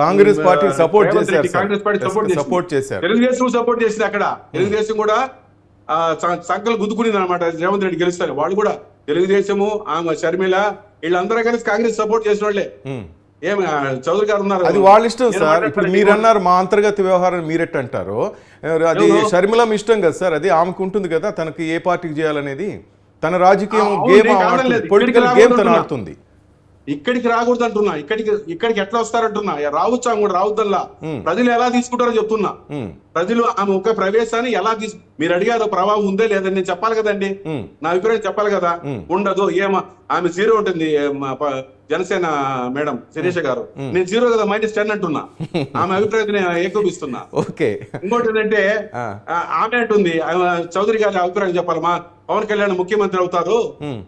Congress party support చేశారు Congress party. Support చేశారు. Telugu Desam support చేసింది అక్కడ. తెలుగుదేశం కూడా సంకలు గుద్దుకునింది అనమాట రేవంత్ రెడ్డి గెలుస్తారు. వాళ్ళు కూడా తెలుగుదేశము ఆమె షర్మిల వీళ్ళందరూ కలిసి కాంగ్రెస్ సపోర్ట్ చేసిన వాళ్ళే. ఏమి చౌదరి గారు ఉన్నారు అది వాళ్ళ ఇష్టం సార్. ఇప్పుడు మీరు అన్నారు మా అంతర్గత వ్యవహారం మీరెట్ అంటారు అది? షర్మిల ఇష్టం కదా సార్. అది ఆమెకు ఉంటుంది కదా తనకి ఏ పార్టీకి చేయాలనేది. తన రాజకీయం గేమ్ పొలిటికల్ గేమ్ తను ఆడుతుంది. ఇక్కడికి రాకూడదు అంటున్నా ఇక్కడికి ఇక్కడికి ఎట్లా వస్తారంటున్నా. రావచ్చు కూడా రావద్దల్లా. ప్రజలు ఎలా తీసుకుంటారో చెప్తున్నా. ప్రజలు ఆమె ఒక ప్రవేశాన్ని ఎలా తీసు మీరు అడిగారు ప్రభావం ఉందే లేదని నేను చెప్పాలి కదండి. నా అభిప్రాయం చెప్పాలి కదా. ఉండదు ఏమో. ఆమె జీరో ఉంటుంది జనసేన మేడం శిరీష గారు. నేను జీరో కదా మైనస్ టెన్ అంటున్నా. ఆమె అభిప్రాయం నేను ఏకోపిస్తున్నా ఓకే ఇంకోటి ఏంటంటే ఆమె అంటుంది చౌదరి గారి అభిప్రాయం చెప్పాలి మా పవన్ కళ్యాణ్ ముఖ్యమంత్రి అవుతారు.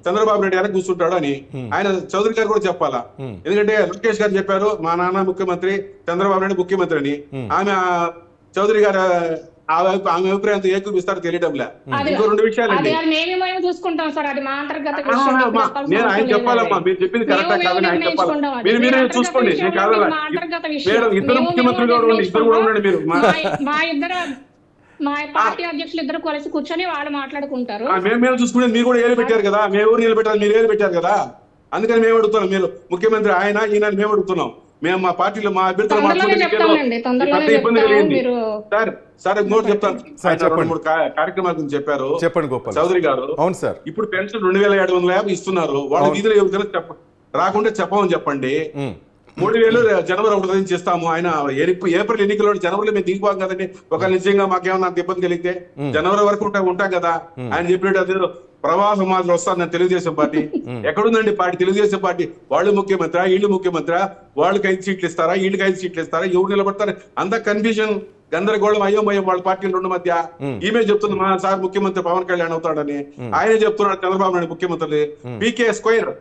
చంద్రబాబు నాయుడు వెనక కూర్చుంటాడు అని. ఆయన చౌదరి గారు కూడా చెప్పాలా. ఎందుకంటే లోకేష్ గారు చెప్పారు మా నాన్న ముఖ్యమంత్రి చంద్రబాబు నాయుడు ముఖ్యమంత్రి అని. ఆమె చౌదరి గారు ఆ వైపు ఆమె అభిప్రాయంతో ఏకూపిస్తారో తెలియడంలే. ఇంకో రెండు విషయాలండి. చూసుకుంటాం సార్ అది మా అంతర్గత నేను ఆయన చెప్పాలమ్మా. మీరు చెప్పింది కరెక్టా కాదని ఆయన చెప్పాలి. మీరు మీరే చూసుకోండి నేను కాదలా. మేడం ఇద్దరు ముఖ్యమంత్రులు కూడా ఉండండి ఇద్దరు కూడా ఉండండి మీరు. మా- ఇద్దరు మా పార్టీ అధ్యక్షులు ఇద్దరు కలిసి కూర్చొని వాళ్ళు మాట్లాడుకుంటారు. ఆ, మేము మేము చూసుకునేది మీరు కూడా ఏలు పెట్టారు కదా మేము ఎవరు నిలబెట్టారు మీరు ఏలు పెట్టారు కదా. అందుకని మేము అడుగుతున్నాం మీరు ముఖ్యమంత్రి ఆయన ఈయన మేము అడుగుతున్నాం. మేము మా పార్టీలో మా అభ్యర్థులు పెద్ద ఇబ్బంది. కలిగింది. మీరు- సార్ సార్ ఇంకోటి చెప్తాను. మూడు కార్యక్రమాల గురించి చెప్పారు. చెప్పండి గోపాల్. చౌదరి గారు అవును సార్. ఇప్పుడు పెన్షన్ రెండు వేల ఏడు వందల యాభై ఇస్తున్నారు. వాళ్ళ. వీధిలో రాకుంటే చెప్పమని చెప్పండి. మూడు వేలు జనవరి ఒకటి నుంచి ఇస్తాము. ఆయన ఏప్రిల్ ఎన్నికల్లో జనవరిలో మేము దిగిపోం కదండి. ఒక నిజంగా మాకేమన్నా ఇబ్బంది కలిగితే జనవరి వరకు ఉంటాం ఉంటాం కదా. ఆయన చెప్పినట్టు అదేదో ప్రవాహ వస్తారు నేను తెలుగుదేశం పార్టీ. ఎక్కడుందండి పార్టీ? తెలుగుదేశం పార్టీ. వాళ్ళు ముఖ్యమంత్రి వీళ్ళు ముఖ్యమంత్రి. వాళ్ళకి ఐదు సీట్లు ఇస్తారా? వీళ్ళకి ఐదు సీట్లు ఇస్తారా? ఎవరు నిలబడతారు? అంత కన్ఫ్యూజన్ గందరగోళం అయోమయం వాళ్ళ పార్టీల రెండు మధ్య. ఈమె చెప్తుంది మా సార్ ముఖ్యమంత్రి పవన్ కళ్యాణ్ అవుతాడని. ఆయనే చెప్తున్నాడు చంద్రబాబు నాయుడు ముఖ్యమంత్రి పీకే స్క్వేర్.